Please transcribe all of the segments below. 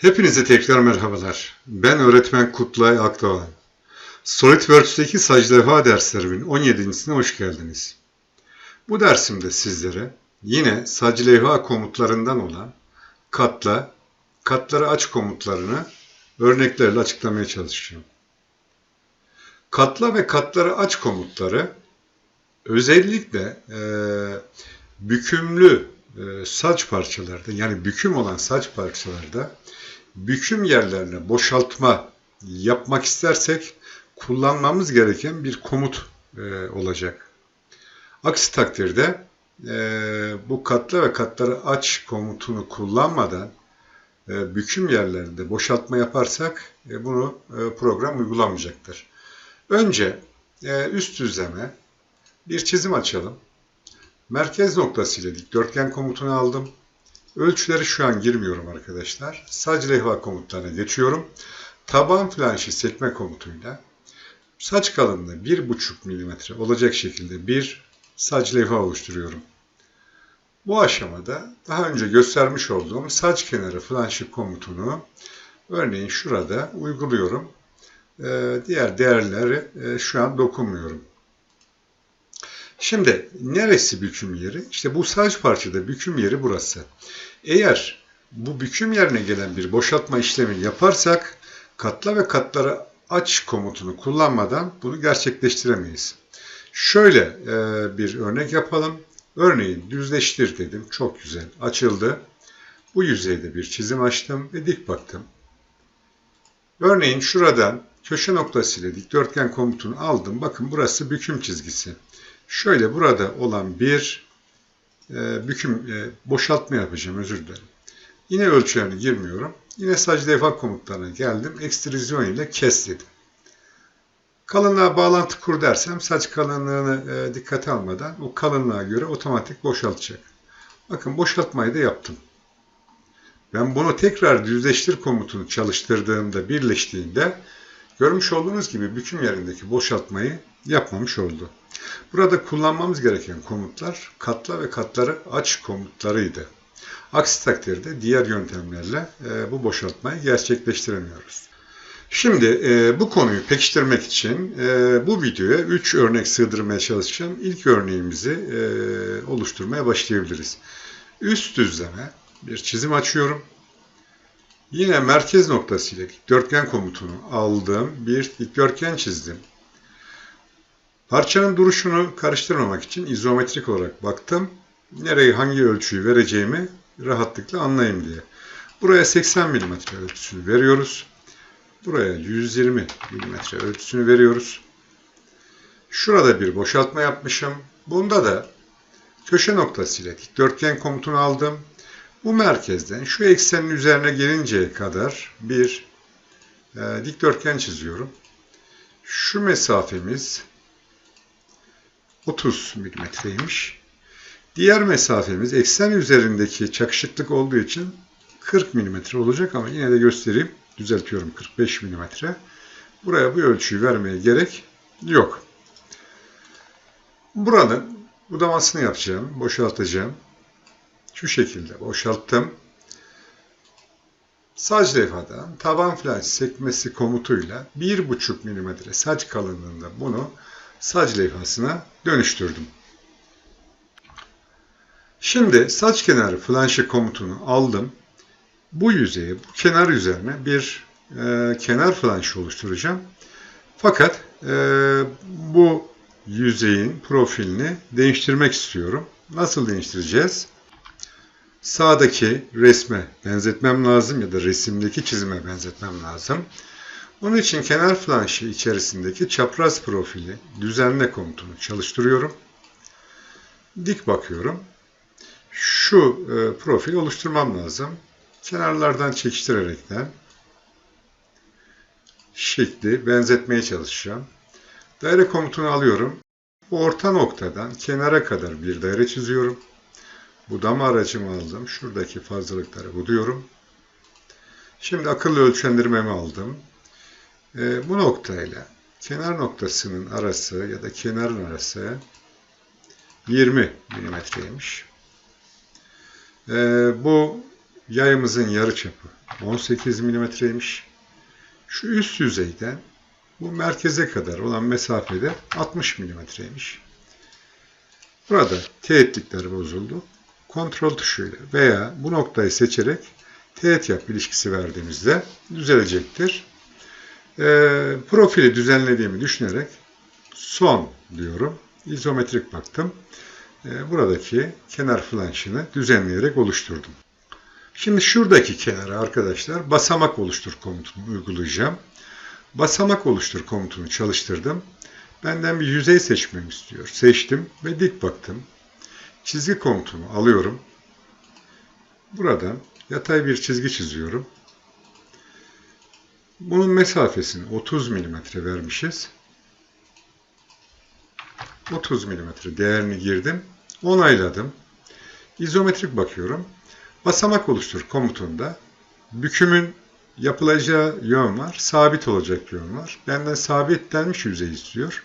Hepinize tekrar merhabalar. Ben öğretmen Kutlay Akdoğan. SolidWorks'teki sac levha derslerimin 17.sine hoş geldiniz. Bu dersimde sizlere yine sac levha komutlarından olan katla, katları aç komutlarını örneklerle açıklamaya çalışacağım. Katla ve katları aç komutları özellikle eee, bükümlü eee, saç parçalarda yani büküm olan saç parçalarda büküm yerlerine boşaltma yapmak istersek kullanmamız gereken bir komut eee, olacak. Aksi takdirde eee, bu katla ve katları aç komutunu kullanmadan e, büküm yerlerinde boşaltma yaparsak e, bunu e, program uygulamayacaktır. Önce e, üst düzleme bir çizim açalım. Merkez noktası ile dikdörtgen komutunu aldım. Ölçüleri şu an girmiyorum arkadaşlar. Sac levha komutlarına geçiyorum. Taban flanşı sekme komutuyla saç kalınlığı 1,5 mm olacak şekilde bir sac levha oluşturuyorum. Bu aşamada daha önce göstermiş olduğum saç kenarı flanşı komutunu örneğin şurada uyguluyorum. Ee, diğer değerleri e, şu an dokunmuyorum. Şimdi neresi büküm yeri? İşte bu saç parçada büküm yeri burası. Eğer bu büküm yerine gelen bir boşaltma işlemi yaparsak katla ve katları aç komutunu kullanmadan bunu gerçekleştiremeyiz. Şöyle e, bir örnek yapalım. Örneğin düzleştir dedim. Çok güzel. Açıldı. Bu yüzeyde bir çizim açtım ve dik baktım. Örneğin şuradan köşe noktası ile dikdörtgen komutunu aldım. Bakın burası büküm çizgisi. Şöyle burada olan bir e, büküm e, boşaltma yapacağım. Özür dilerim. Yine ölçülerine girmiyorum. Yine sac levha komutlarına geldim. Ekstrizyon ile kes dedim. Kalınlığa bağlantı kur dersem saç kalınlığını e, dikkate almadan o kalınlığa göre otomatik boşaltacak. Bakın boşaltmayı da yaptım. Ben bunu tekrar düzleştir komutunu çalıştırdığımda birleştiğinde görmüş olduğunuz gibi büküm yerindeki boşaltmayı yapmamış oldu. Burada kullanmamız gereken komutlar katla ve katları aç komutlarıydı. Aksi takdirde diğer yöntemlerle e, bu boşaltmayı gerçekleştiremiyoruz. Şimdi e, bu konuyu pekiştirmek için e, bu videoya 3 örnek sığdırmaya çalışacağım. İlk örneğimizi e, oluşturmaya başlayabiliriz. Üst düzleme bir çizim açıyorum. Yine merkez noktası ile dikdörtgen komutunu aldığım bir dikdörtgen çizdim. Parçanın duruşunu karıştırmamak için izometrik olarak baktım. Nereyi hangi ölçüyü vereceğimi rahatlıkla anlayayım diye. Buraya 80 mm ölçüsünü veriyoruz. Buraya 120 mm ölçüsünü veriyoruz. Şurada bir boşaltma yapmışım. Bunda da köşe noktası ile dikdörtgen komutunu aldım. Bu merkezden şu eksenin üzerine gelinceye kadar bir e, dikdörtgen çiziyorum. Şu mesafemiz 30 milimetreymiş. Diğer mesafemiz eksen üzerindeki çakışıklık olduğu için 40 milimetre olacak ama yine de göstereyim. Düzeltiyorum 45 milimetre. Buraya bu ölçüyü vermeye gerek yok. Buranın budamasını yapacağım, boşaltacağım. Şu şekilde boşalttım. Saç levhadan taban flanş sekmesi komutuyla 1,5 mm saç kalınlığında bunu saç levhasına dönüştürdüm. Şimdi saç kenarı flanşı komutunu aldım. Bu yüzeye, bu kenar üzerine bir e, kenar flanşı oluşturacağım. Fakat e, bu yüzeyin profilini değiştirmek istiyorum. Nasıl değiştireceğiz? Sağdaki resme benzetmem lazım ya da resimdeki çizime benzetmem lazım. Onun için kenar flanşı içerisindeki çapraz profili düzenle komutunu çalıştırıyorum. Dik bakıyorum. Şu e, profil oluşturmam lazım. Kenarlardan çekiştirerekten şekli benzetmeye çalışacağım. Daire komutunu alıyorum. Orta noktadan kenara kadar bir daire çiziyorum. Budama aracımı aldım. Şuradaki fazlalıkları buduyorum. Şimdi akıllı ölçendirmemi aldım. E, bu noktayla kenar noktasının arası ya da kenarın arası 20 milimetreymiş. E, bu yayımızın yarı çapı 18 milimetreymiş. Şu üst yüzeyden bu merkeze kadar olan mesafede 60 milimetreymiş. Burada teğetlikler bozuldu. Kontrol tuşuyla veya bu noktayı seçerek teğet yap ilişkisi verdiğimizde düzelecektir. Ee, profili düzenlediğimi düşünerek son diyorum. İzometrik baktım. Ee, buradaki kenar flanşını düzenleyerek oluşturdum. Şimdi şuradaki kenara arkadaşlar basamak oluştur komutunu uygulayacağım. Basamak oluştur komutunu çalıştırdım. Benden bir yüzey seçmemi istiyor. Seçtim ve dik baktım. Çizgi komutunu alıyorum. Buradan yatay bir çizgi çiziyorum. Bunun mesafesini 30 mm vermişiz. 30 mm değerini girdim. Onayladım. İzometrik bakıyorum. Basamak oluştur komutunda bükümün yapılacağı yön var. Sabit olacak yön var. Benden sabitlenmiş yüzey istiyor.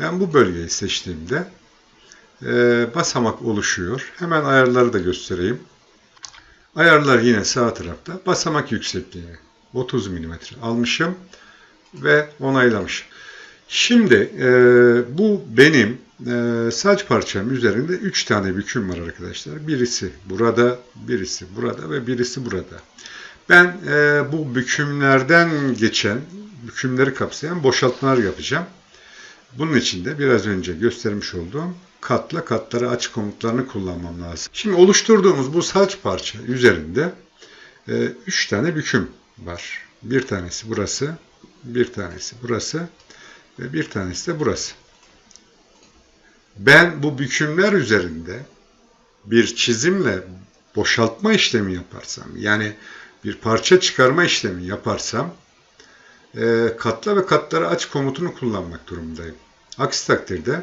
Ben bu bölgeyi seçtiğimde basamak oluşuyor. Hemen ayarları da göstereyim. Ayarlar yine sağ tarafta. Basamak yüksekliğini 30 mm almışım ve onaylamış. Şimdi e, bu benim e, saç parçam üzerinde 3 tane büküm var arkadaşlar. Birisi burada, birisi burada ve birisi burada. Ben e, bu bükümlerden geçen, bükümleri kapsayan boşaltmalar yapacağım. Bunun için de biraz önce göstermiş olduğum katla katları aç komutlarını kullanmam lazım. Şimdi oluşturduğumuz bu saç parça üzerinde 3 e, tane büküm var. Bir tanesi burası, bir tanesi burası ve bir tanesi de burası. Ben bu bükümler üzerinde bir çizimle boşaltma işlemi yaparsam, yani bir parça çıkarma işlemi yaparsam, e, katla ve katları aç komutunu kullanmak durumundayım. Aksi takdirde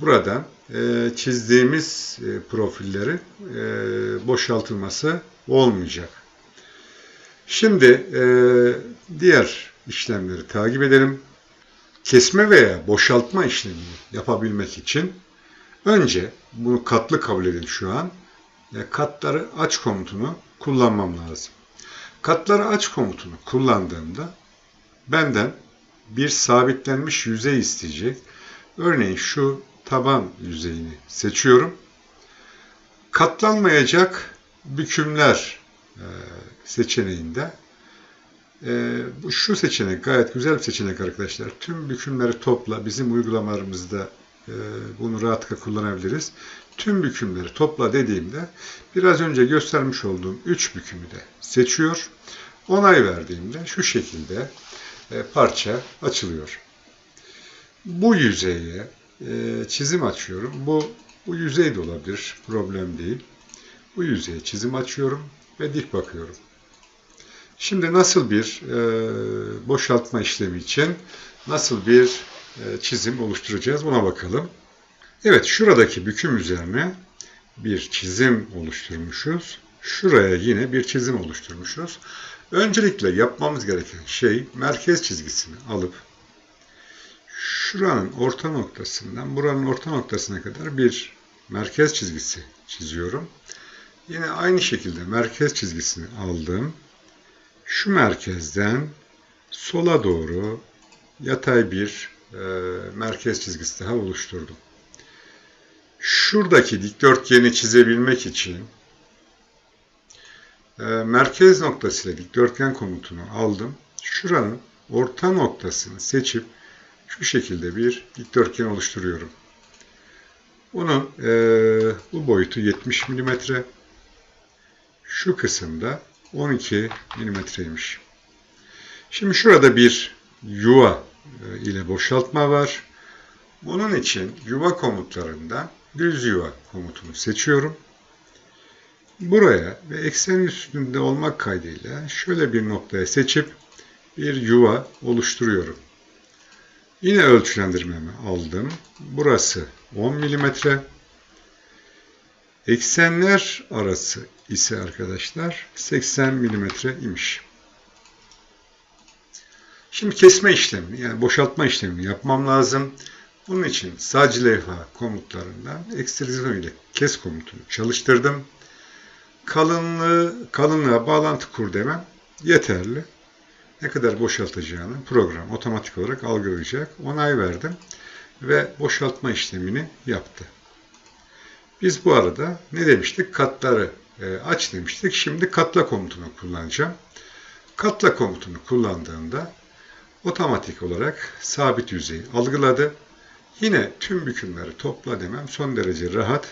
buradan e, çizdiğimiz e, profilleri boşaltılması olmayacak. Şimdi diğer işlemleri takip edelim kesme veya boşaltma işlemini yapabilmek için önce bunu katlı kabul edin şu an. Katları aç komutunu kullanmam lazım. Katları aç komutunu kullandığımda benden bir sabitlenmiş yüzey isteyecek. Örneğin şu taban yüzeyini seçiyorum. Katlanmayacak bükümler e, seçeneğinde e, bu şu seçenek gayet güzel bir seçenek arkadaşlar. Tüm bükümleri topla. Bizim uygulamalarımızda e, bunu rahatlıkla kullanabiliriz. Tüm bükümleri topla dediğimde biraz önce göstermiş olduğum 3 bükümü de seçiyor. Onay verdiğimde şu şekilde parça açılıyor. Bu yüzeye çizim açıyorum. Bu, bu yüzey de olabilir. Problem değil. Bu yüzeye çizim açıyorum ve dik bakıyorum. Şimdi nasıl bir e, boşaltma işlemi için nasıl bir e, çizim oluşturacağız buna bakalım. Evet şuradaki büküm üzerine bir çizim oluşturmuşuz. Şuraya yine bir çizim oluşturmuşuz. Öncelikle yapmamız gereken şey merkez çizgisini alıp şuranın orta noktasından buranın orta noktasına kadar bir merkez çizgisi çiziyorum. Yine aynı şekilde merkez çizgisini aldım şu merkezden sola doğru yatay bir e, merkez çizgisi daha oluşturdum. Şuradaki dikdörtgeni çizebilmek için e, merkez noktasıyla dikdörtgen komutunu aldım. Şuranın orta noktasını seçip şu şekilde bir dikdörtgen oluşturuyorum. Bunun e, bu boyutu 70 mm. Şu kısımda 12 milimetreymiş. Şimdi şurada bir yuva e, ile boşaltma var. Bunun için yuva komutlarında düz yuva komutunu seçiyorum. Buraya ve eksen üstünde olmak kaydıyla şöyle bir noktaya seçip bir yuva oluşturuyorum. Yine ölçülendirmemi aldım. Burası 10 milimetre. Eksenler arası ise arkadaşlar 80 mm imiş. Şimdi kesme işlemini yani boşaltma işlemini yapmam lazım. Bunun için sadece levha komutlarından ekstrizyon ile kes komutunu çalıştırdım. Kalınlığı, kalınlığa bağlantı kur demem yeterli. Ne kadar boşaltacağını program otomatik olarak algılayacak. Onay verdim ve boşaltma işlemini yaptı. Biz bu arada ne demiştik? Katları e, aç demiştik. Şimdi katla komutunu kullanacağım. Katla komutunu kullandığında otomatik olarak sabit yüzeyi algıladı. Yine tüm bükümleri topla demem son derece rahat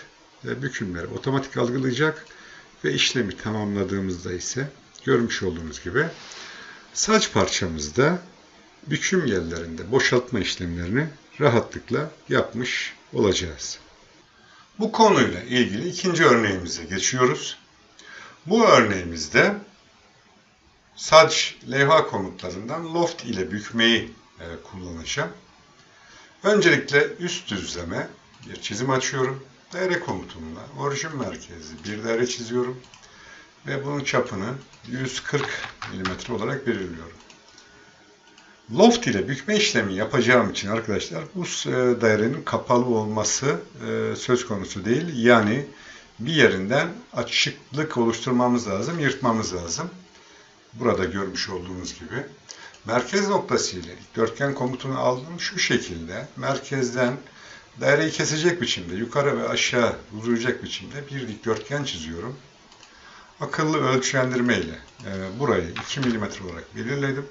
ve bükümleri otomatik algılayacak ve işlemi tamamladığımızda ise görmüş olduğunuz gibi saç parçamızda büküm yerlerinde boşaltma işlemlerini rahatlıkla yapmış olacağız. Bu konuyla ilgili ikinci örneğimize geçiyoruz. Bu örneğimizde saç levha komutlarından loft ile bükmeyi e, kullanacağım. Öncelikle üst düzleme bir çizim açıyorum. Daire komutumla orijin merkezi bir daire çiziyorum. Ve bunun çapını 140 mm olarak belirliyorum. Loft ile bükme işlemi yapacağım için arkadaşlar bu e, dairenin kapalı olması e, söz konusu değil. Yani bir yerinden açıklık oluşturmamız lazım, yırtmamız lazım. Burada görmüş olduğunuz gibi. Merkez noktası ile dikdörtgen komutunu aldım şu şekilde. Merkezden daireyi kesecek biçimde, yukarı ve aşağı uzayacak biçimde bir dikdörtgen çiziyorum. Akıllı ölçülendirme ile e, burayı 2 mm olarak belirledim.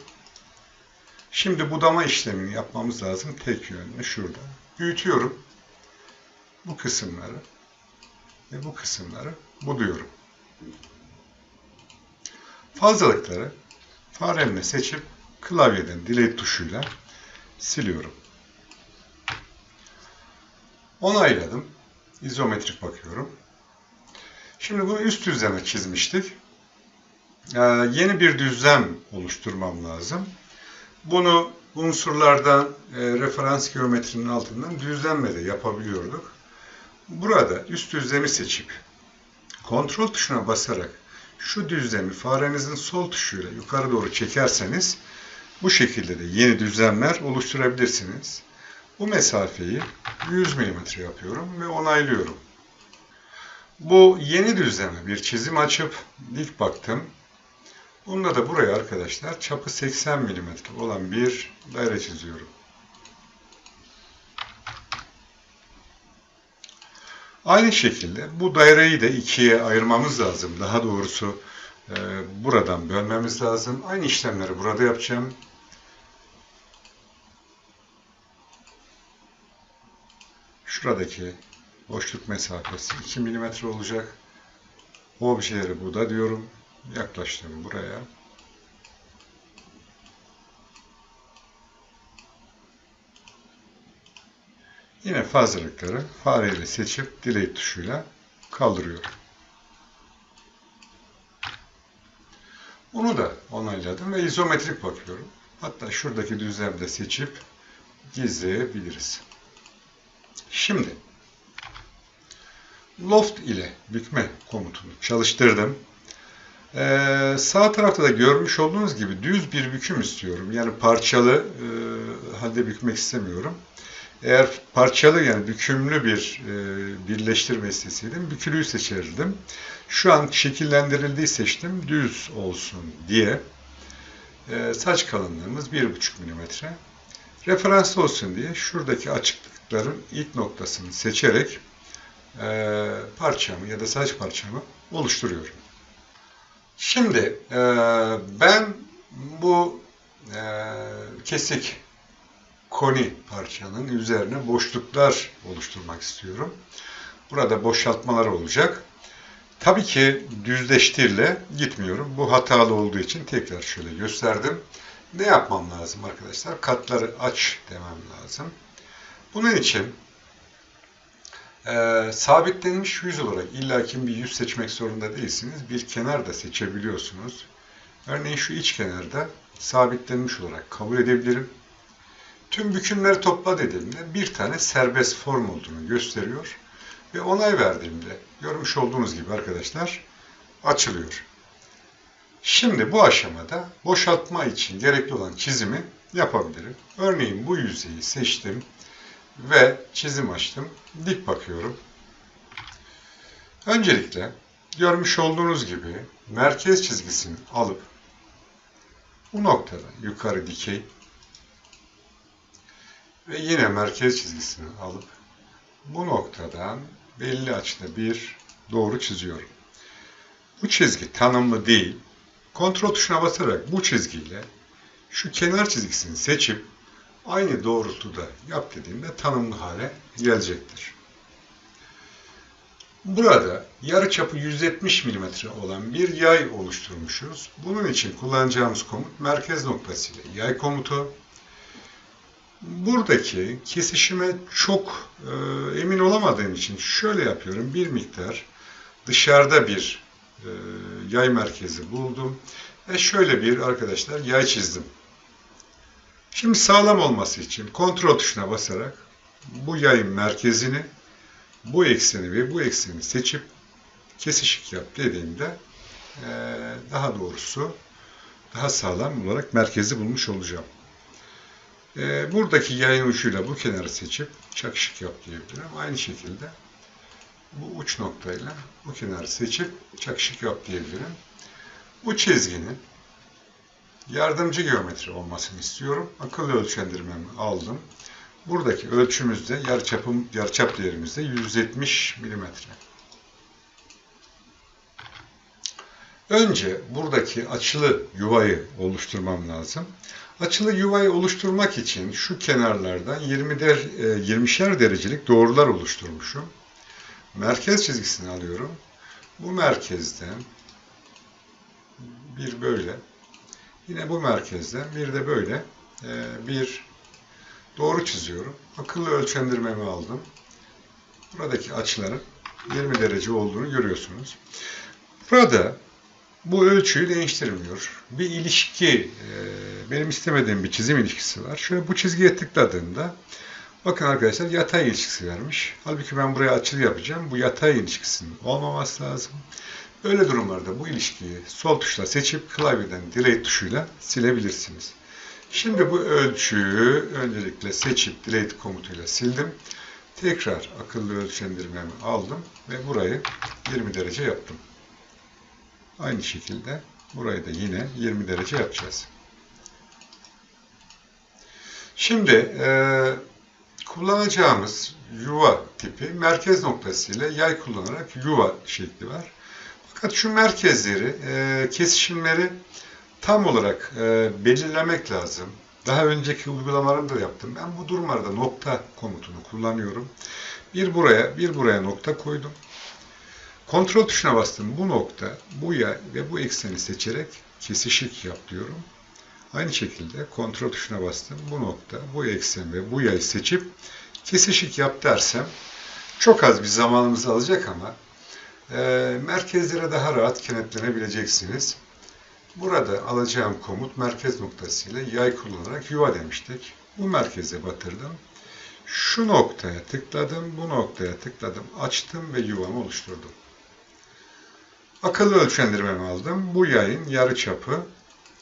Şimdi budama işlemini yapmamız lazım tek yönlü şurada. Büyütüyorum. Bu kısımları ve bu kısımları buduyorum. Fazlalıkları faremle seçip klavyeden delete tuşuyla siliyorum. Onayladım. İzometrik bakıyorum. Şimdi bunu üst düzleme çizmiştik. Ee, yeni bir düzlem oluşturmam lazım. Bunu unsurlardan, e, referans geometrinin altından düzlenme de yapabiliyorduk. Burada üst düzlemi seçip kontrol tuşuna basarak şu düzlemi farenizin sol tuşuyla yukarı doğru çekerseniz bu şekilde de yeni düzlemler oluşturabilirsiniz. Bu mesafeyi 100 mm yapıyorum ve onaylıyorum. Bu yeni düzleme bir çizim açıp dik baktım. Bunda da buraya arkadaşlar çapı 80 mm olan bir daire çiziyorum. Aynı şekilde bu daireyi de ikiye ayırmamız lazım. Daha doğrusu e, buradan bölmemiz lazım. Aynı işlemleri burada yapacağım. Şuradaki boşluk mesafesi 2 mm olacak. Objeleri bu da diyorum. Yaklaştım buraya. Yine fazlalıkları fareyle seçip delete tuşuyla kaldırıyorum. Bunu da onayladım ve izometrik bakıyorum. Hatta şuradaki düzlemde seçip gizleyebiliriz. Şimdi loft ile bükme komutunu çalıştırdım. Ee, sağ tarafta da görmüş olduğunuz gibi düz bir büküm istiyorum. Yani parçalı e, halde bükmek istemiyorum. Eğer parçalı yani bükümlü bir e, birleştirme isteseydim bükülüyü seçerdim. Şu an şekillendirildiği seçtim düz olsun diye. E, saç kalınlığımız 1,5 mm. Referans olsun diye şuradaki açıklıkların ilk noktasını seçerek e, parçamı ya da saç parçamı oluşturuyorum. Şimdi e, ben bu e, kesik koni parçanın üzerine boşluklar oluşturmak istiyorum. Burada boşaltmalar olacak. Tabii ki düzleştirle gitmiyorum. Bu hatalı olduğu için tekrar şöyle gösterdim. Ne yapmam lazım arkadaşlar? Katları aç demem lazım. Bunun için e, sabitlenmiş yüz olarak illaki bir yüz seçmek zorunda değilsiniz. Bir kenar da seçebiliyorsunuz. Örneğin şu iç kenarda sabitlenmiş olarak kabul edebilirim. Tüm bükümleri topla dediğimde bir tane serbest form olduğunu gösteriyor. Ve onay verdiğimde görmüş olduğunuz gibi arkadaşlar açılıyor. Şimdi bu aşamada boşaltma için gerekli olan çizimi yapabilirim. Örneğin bu yüzeyi seçtim ve çizim açtım. Dik bakıyorum. Öncelikle görmüş olduğunuz gibi merkez çizgisini alıp Bu noktada yukarı dikey ve yine merkez çizgisini alıp bu noktadan belli açıda bir doğru çiziyorum. Bu çizgi tanımlı değil. Kontrol tuşuna basarak bu çizgiyle şu kenar çizgisini seçip aynı doğrultuda yap dediğimde tanımlı hale gelecektir. Burada yarıçapı 170 mm olan bir yay oluşturmuşuz. Bunun için kullanacağımız komut merkez noktası ile yay komutu. Buradaki kesişime çok e, emin olamadığım için şöyle yapıyorum. Bir miktar dışarıda bir e, yay merkezi buldum. Ve şöyle bir arkadaşlar yay çizdim. Şimdi sağlam olması için kontrol tuşuna basarak bu yayın merkezini, bu ekseni ve bu ekseni seçip kesişik yap dediğimde e, daha doğrusu daha sağlam olarak merkezi bulmuş olacağım. E, buradaki yayın ucuyla bu kenarı seçip çakışık yap diyebilirim. Aynı şekilde bu uç noktayla bu kenarı seçip çakışık yap diyebilirim. Bu çizginin yardımcı geometri olmasını istiyorum. Akıllı ölçendirmemi aldım. Buradaki ölçümüzde yarıçapım yarıçap değerimizde 170 mm. Önce buradaki açılı yuvayı oluşturmam lazım. Açılı yuvayı oluşturmak için şu kenarlardan 20 der, 20'şer derecelik doğrular oluşturmuşum. Merkez çizgisini alıyorum. Bu merkezden bir böyle Yine bu merkezden bir de böyle e, bir doğru çiziyorum. Akıllı ölçendirmemi aldım. Buradaki açıların 20 derece olduğunu görüyorsunuz. Burada bu ölçüyü değiştirmiyor. Bir ilişki, e, benim istemediğim bir çizim ilişkisi var. Şöyle bu çizgiye tıkladığımda bakın arkadaşlar yatay ilişkisi vermiş. Halbuki ben buraya açılı yapacağım. Bu yatay ilişkisinin olmaması lazım. Böyle durumlarda bu ilişkiyi sol tuşla seçip klavyeden delete tuşuyla silebilirsiniz. Şimdi bu ölçüyü öncelikle seçip delete komutuyla sildim. Tekrar akıllı ölçendirmemi aldım ve burayı 20 derece yaptım. Aynı şekilde burayı da yine 20 derece yapacağız. Şimdi e, kullanacağımız yuva tipi merkez noktası ile yay kullanarak yuva şekli var. Şu merkezleri, e, kesişimleri tam olarak e, belirlemek lazım. Daha önceki uygulamalarını da yaptım. Ben bu durumlarda nokta komutunu kullanıyorum. Bir buraya, bir buraya nokta koydum. Kontrol tuşuna bastım. Bu nokta, bu yay ve bu ekseni seçerek kesişik yap diyorum. Aynı şekilde kontrol tuşuna bastım. Bu nokta, bu eksen ve bu yayı seçip kesişik yap dersem çok az bir zamanımızı alacak ama merkezlere daha rahat kenetlenebileceksiniz. Burada alacağım komut merkez noktasıyla yay kullanarak yuva demiştik. Bu merkeze batırdım. Şu noktaya tıkladım, bu noktaya tıkladım, açtım ve yuvamı oluşturdum. Akıllı ölçendirmemi aldım. Bu yayın yarı çapı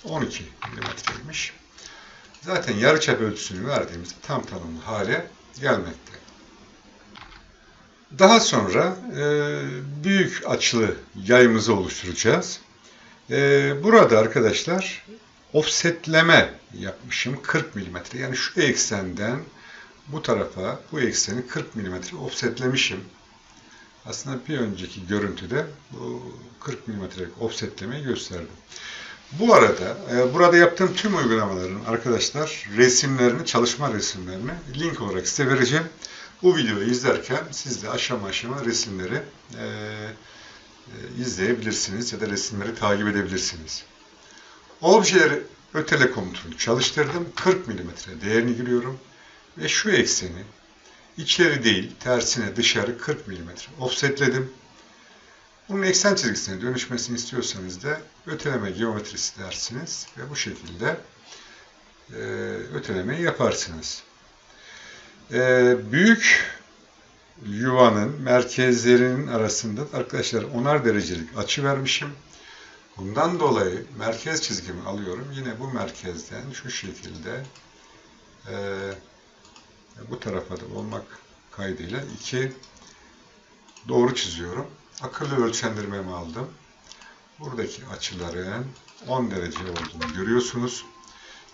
12 mm'ymiş. Zaten yarı çap ölçüsünü verdiğimizde tam tanımlı hale gelmekte. Daha sonra e, büyük açılı yayımızı oluşturacağız. E, burada arkadaşlar offsetleme yapmışım 40 mm. Yani şu eksenden bu tarafa bu ekseni 40 mm offsetlemişim. Aslında bir önceki görüntüde bu 40 mm'lik offsetlemeyi gösterdim. Bu arada e, burada yaptığım tüm uygulamaların arkadaşlar resimlerini, çalışma resimlerini link olarak size vereceğim. Bu videoyu izlerken siz de aşama aşama resimleri e, e, izleyebilirsiniz ya da resimleri takip edebilirsiniz. Objeleri ötele komutunu çalıştırdım. 40 mm değerini giriyorum. Ve şu ekseni içeri değil tersine dışarı 40 mm offsetledim. Bunun eksen çizgisine dönüşmesini istiyorsanız da öteleme geometrisi dersiniz ve bu şekilde e, ötelemeyi yaparsınız. E, büyük yuvanın merkezlerinin arasında arkadaşlar onar derecelik açı vermişim. Bundan dolayı merkez çizgimi alıyorum. Yine bu merkezden şu şekilde e, bu tarafa da olmak kaydıyla iki doğru çiziyorum. Akıllı ölçendirmemi aldım. buradaki açıların 10 derece olduğunu görüyorsunuz.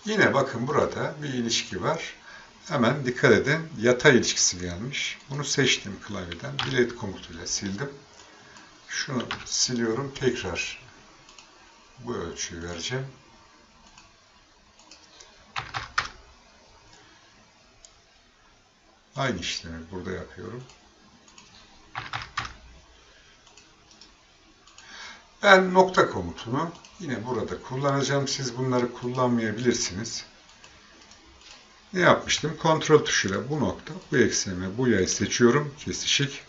Yine bakın burada bir ilişki var. Hemen dikkat edin. Yatay ilişkisi gelmiş. Bunu seçtim klavyeden. Delete komutuyla sildim. Şunu siliyorum. Tekrar bu ölçüyü vereceğim. Aynı işlemi burada yapıyorum. Ben nokta komutunu yine burada kullanacağım. Siz bunları kullanmayabilirsiniz. Ne yapmıştım? Kontrol tuşuyla bu nokta, bu ekseni, bu yayı seçiyorum. Kesişik.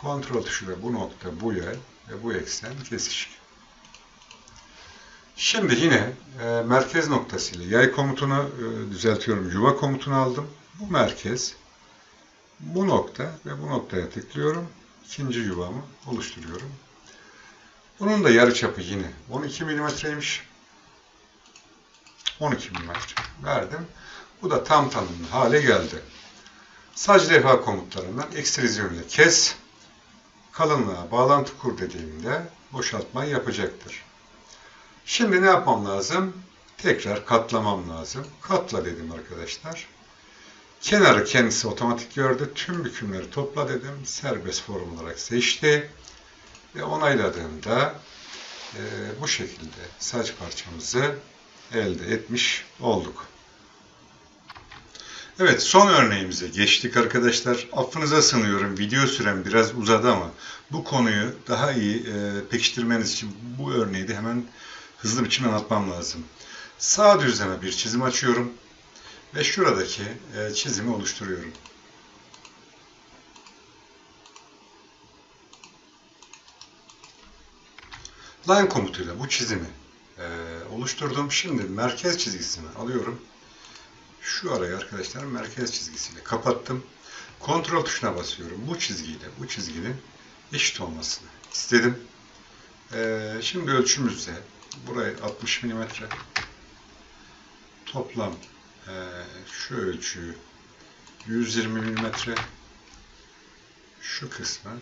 Kontrol tuşuyla bu nokta, bu yay ve bu eksen kesişik. Şimdi yine e, merkez noktasıyla yay komutunu e, düzeltiyorum. Yuva komutunu aldım. Bu merkez, bu nokta ve bu noktaya tıklıyorum. İkinci yuvamı oluşturuyorum. Bunun da yarıçapı yine 12 milimetreymiş. 12 milimetre verdim. Bu da tam tanımlı hale geldi. Sac levha komutlarından ekstrizyon ile kes, kalınlığa bağlantı kur dediğimde boşaltmayı yapacaktır. Şimdi ne yapmam lazım? Tekrar katlamam lazım. Katla dedim arkadaşlar. Kenarı kendisi otomatik gördü. Tüm bükümleri topla dedim. Serbest form olarak seçti. Ve onayladığımda e, bu şekilde saç parçamızı elde etmiş olduk. Evet son örneğimize geçtik arkadaşlar. Affınıza sınıyorum video süren biraz uzadı ama bu konuyu daha iyi e, pekiştirmeniz için bu örneği de hemen hızlı biçimde anlatmam lazım. Sağ düzleme bir çizim açıyorum ve şuradaki e, çizimi oluşturuyorum. Line komutuyla bu çizimi e, oluşturdum. Şimdi merkez çizgisini alıyorum. Şu arayı arkadaşlar merkez çizgisiyle kapattım. Kontrol tuşuna basıyorum. Bu çizgiyle bu çizginin eşit olmasını istedim. E, şimdi ölçümüzde burayı 60 mm toplam e, şu ölçüyü 120 mm şu kısmı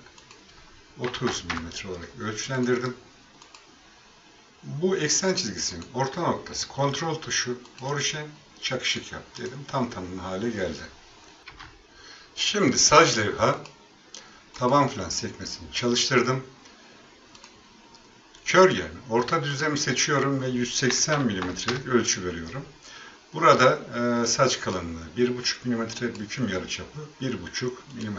30 mm olarak ölçülendirdim bu eksen çizgisinin orta noktası kontrol tuşu orijin çakışık yap dedim. Tam tanımlı hale geldi. Şimdi sac levha taban flan sekmesini çalıştırdım. Kör yani orta düzlemi seçiyorum ve 180 mm ölçü veriyorum. Burada e, saç kalınlığı 1,5 mm büküm yarıçapı 1,5 mm.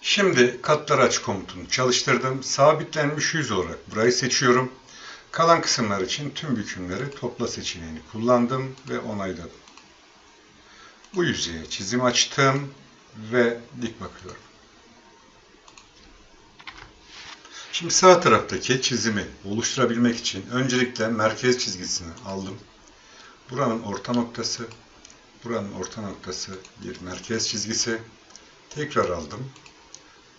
Şimdi katlar aç komutunu çalıştırdım. Sabitlenmiş yüz olarak burayı seçiyorum. Kalan kısımlar için tüm bükümleri topla seçeneğini kullandım ve onayladım. Bu yüzeye çizim açtım ve dik bakıyorum. Şimdi sağ taraftaki çizimi oluşturabilmek için öncelikle merkez çizgisini aldım. Buranın orta noktası, buranın orta noktası bir merkez çizgisi. Tekrar aldım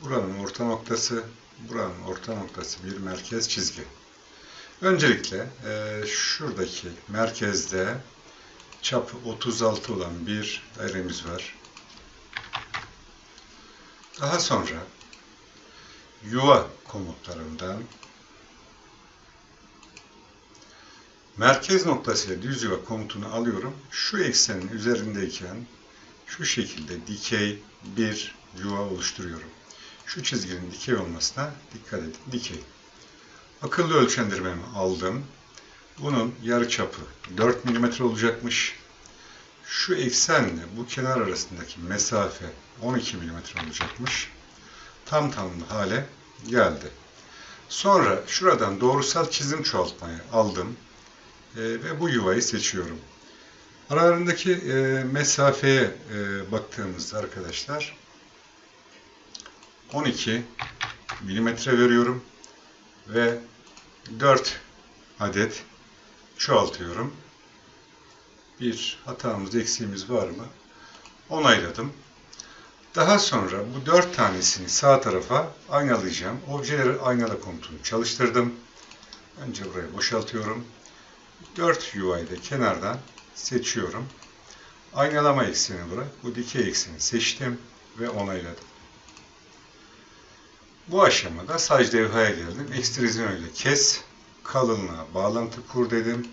Buranın orta noktası, buranın orta noktası bir merkez çizgi. Öncelikle e, şuradaki merkezde çapı 36 olan bir dairemiz var. Daha sonra yuva komutlarından merkez noktasıyla düz yuva komutunu alıyorum. Şu eksenin üzerindeyken şu şekilde dikey bir yuva oluşturuyorum. Şu çizginin dikey olmasına dikkat edin. Dikey. Akıllı ölçendirmemi aldım. Bunun yarı çapı 4 mm olacakmış. Şu eksenle bu kenar arasındaki mesafe 12 mm olacakmış. Tam tanımlı hale geldi. Sonra şuradan doğrusal çizim çoğaltmayı aldım e, ve bu yuvayı seçiyorum. Aralarındaki e, mesafeye e, baktığımızda arkadaşlar 12 milimetre veriyorum ve 4 adet çoğaltıyorum. Bir hatamız, eksiğimiz var mı? Onayladım. Daha sonra bu 4 tanesini sağ tarafa aynalayacağım. Objeleri aynala komutunu çalıştırdım. Önce burayı boşaltıyorum. 4 yuvayı da kenardan seçiyorum. Aynalama eksenini bırak. Bu dikey ekseni seçtim ve onayladım. Bu aşamada saç levhaya geldim. Ekstrizyon ile kes, kalınlığa bağlantı kur dedim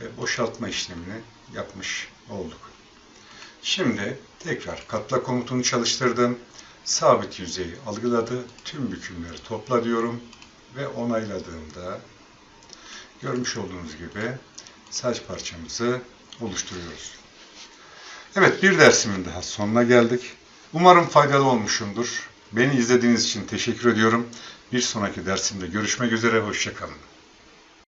ve boşaltma işlemini yapmış olduk. Şimdi tekrar katla komutunu çalıştırdım. Sabit yüzeyi algıladı. Tüm bükümleri topla diyorum ve onayladığımda görmüş olduğunuz gibi saç parçamızı oluşturuyoruz. Evet bir dersimin daha sonuna geldik. Umarım faydalı olmuşumdur. Beni izlediğiniz için teşekkür ediyorum. Bir sonraki dersimde görüşmek üzere. Hoşçakalın.